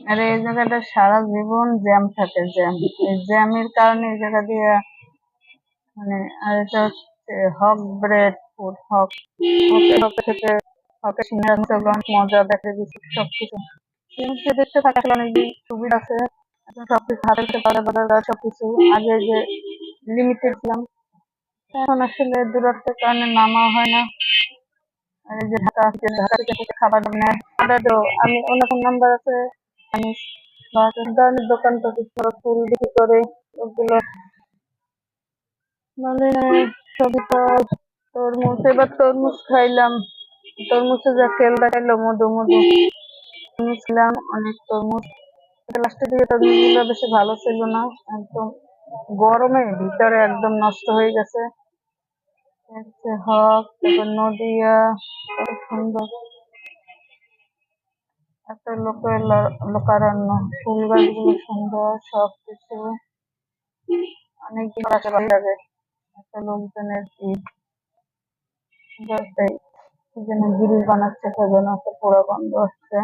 আর এই জায়গাটা সারা জীবন জ্যাম থাকে, জ্যাম। এই জ্যামের কারণে এই জায়গা দিয়ে মানে আর এটা হচ্ছে হক ব্রেড ফুড, হক হকে থেকে হকে সিঙ্গার মজা দেখে দিচ্ছে সবকিছু। কিন্তু দেখতে থাকে অনেক সুবিধা আছে, এখন সবকিছু কাছে বাজার বাজার সবকিছু। আগে যে লিমিটেড ছিলাম, এখন আসলে দূরত্বের কারণে নামা হয় না। আর এই যে ঢাকা ঢাকা থেকে খাবার নেয়। অর্ডার আমি অন্য নাম্বার আছে। বা দোকান থেকে ধরো ফুল বিক্রি করে ওগুলো। মানে সবই তরমুজ, এবার তরমুজ খাইলাম। তরমুজে যা তেল দেখাইলো, মধু মধু। তরমুজ অনেক তরমুজ। লাস্টের দিকে তরমুজগুলো বেশি ভালো ছিল না, একদম গরমে ভিতরে একদম নষ্ট হয়ে গেছে। হক, তারপর নদিয়া সুন্দর। এত লোকের লোকারণ্য ফুল গাছগুলো সুন্দর, সব কিছু। অনেক যাবে। একটা একটা লোকজনের ভিড়। যাতে কি যেন গ্রিল বানাচ্ছে, সেজন্য একটা পোড়া গন্ধ হচ্ছে।